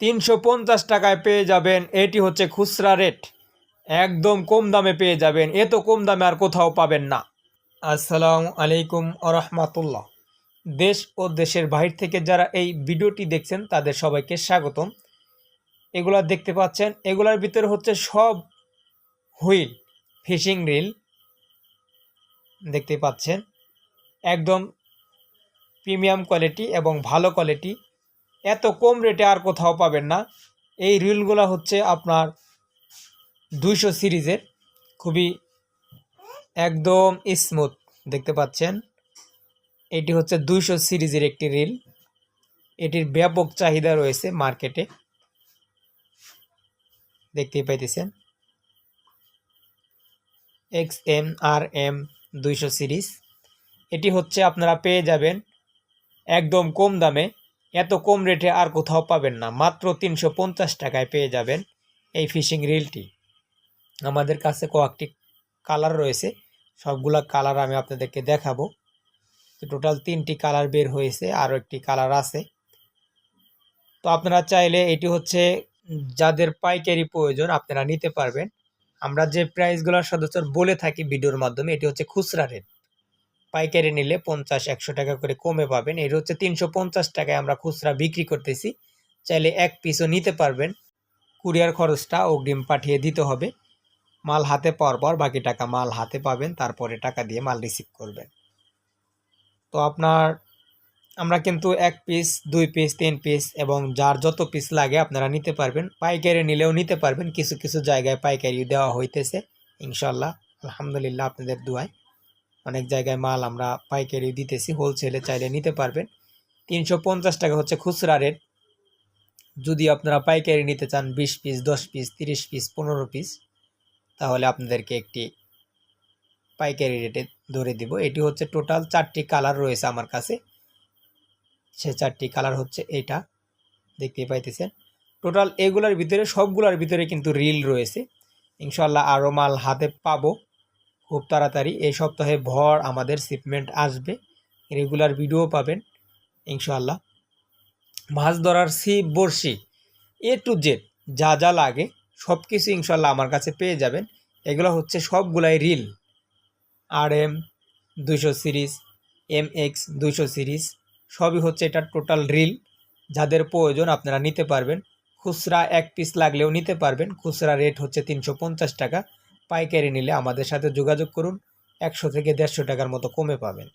তিনশো পঞ্চাশ টাকায় পেয়ে যাবেন। এটি হচ্ছে খুচরা রেট। একদম কম দামে পেয়ে যাবেন। এত কম দামে আর কোথাও পাবেন না। আসসালামু আলাইকুম আরহামাতুল্লাহ দেশ ও দেশের বাহির থেকে যারা এই ভিডিওটি দেখছেন, তাদের সবাইকে স্বাগতম। এগুলা দেখতে পাচ্ছেন, এগুলার ভিতরে হচ্ছে সব হুইল, ফিশিং রিল দেখতে পাচ্ছেন। একদম প্রিমিয়াম কোয়ালিটি এবং ভালো কোয়ালিটি এত কম রেটে আর কোথাও পাবেন না। এই রিলগুলো হচ্ছে আপনার দুইশো সিরিজের খুবই একদম স্মুথ দেখতে পাচ্ছেন? এটি হচ্ছে দুইশো সিরিজের একটি রিল এটির ব্যাপক চাহিদা রয়েছে মার্কেটে দেখতেই পাইতেছেন? এক্স এম আর এম দুইশো সিরিজ এটি হচ্ছে আপনারা পেয়ে যাবেন একদম কম দামে এত কম রেটে আর কোথাও পাবেন না। মাত্র তিনশো পঞ্চাশ টাকায় পেয়ে যাবেন এই ফিশিং রিলটি। আমাদের কাছে কয়েকটি কালার রয়েছে। সবগুলা কালার আমি আপনাদেরকে দেখাবো। টোটাল তিনটি কালার বের হয়েছে, আরও একটি কালার আছে। তো আপনারা চাইলে এটি হচ্ছে যাদের পাইকারি প্রয়োজন আপনারা নিতে পারবেন। আমরা যে প্রাইসগুলো সদস্যর বলে থাকি ভিডিওর মাধ্যমে, এটি হচ্ছে খুচরা রেট পাইকারি নিলে পঞ্চাশ, একশো টাকা করে কমে পাবেন। এটি হচ্ছে তিনশো পঞ্চাশ টাকায় আমরা খুচরা বিক্রি করতেছি। চাইলে এক পিসও নিতে পারবেন। কুরিয়ার খরচটা অগ্রিম পাঠিয়ে দিতে হবে। মাল হাতে পাওয়ার পর বাকি টাকা মাল হাতে পাবেন, তারপরে টাকা দিয়ে মাল রিসিভ করবেন। তো আপনার, আমরা কিন্তু এক পিস, দুই পিস, তিন পিস এবং যার যত পিস লাগে আপনারা নিতে পারবেন। পাইকারি নিলেও নিতে পারবেন। কিছু কিছু জায়গায় পাইকারি দেওয়া হইতেছে। ইনশাল্লাহ আলহামদুলিল্লাহ আপনাদের দুয়ায়। অনেক জায়গায় মাল আমরা পাইকারি দিতেছি হোলসেলে চাইলে নিতে পারবেন। তিনশো পঞ্চাশ টাকা হচ্ছে খুচরা রেট যদি আপনারা পাইকারি নিতে চান বিশ পিস দশ পিস তিরিশ পিস পনেরো পিস তাহলে আপনাদেরকে একটি পাইকারি রেটে ধরে দিব। এটি হচ্ছে টোটাল চারটি কালার রয়েছে আমার কাছে। সে চারটি কালার হচ্ছে এটা। দেখতে পাইতেছেন। টোটাল এগুলার ভিতরে, সবগুলোর ভিতরে কিন্তু রিল রয়েছে। ইনশাল্লাহ আরও মাল হাতে পাবো। খুব তাড়াতাড়ি এই সপ্তাহে ভর আমাদের শিপমেন্ট আসবে। রেগুলার ভিডিও পাবেন ইনশাল্লাহ মাছ ধরার ছিপ বড়শি এ টু জেড যা যা লাগে সব কিছু ইনশাল্লাহ আমার কাছে পেয়ে যাবেন। এগুলো হচ্ছে সবগুলাই রিল আর এম দুশো সিরিজ এম এক্স দুইশো সিরিজ, সবই হচ্ছে এটা টোটাল রিল যাদের প্রয়োজন আপনারা নিতে পারবেন। খুচরা এক পিস লাগলেও নিতে পারবেন। খুচরা রেট হচ্ছে তিনশো পঞ্চাশ টাকা। পাইকারি নিলে আমাদের সাথে যোগাযোগ করুন। একশো থেকে দেড়শো টাকার মতো কমে পাবেন।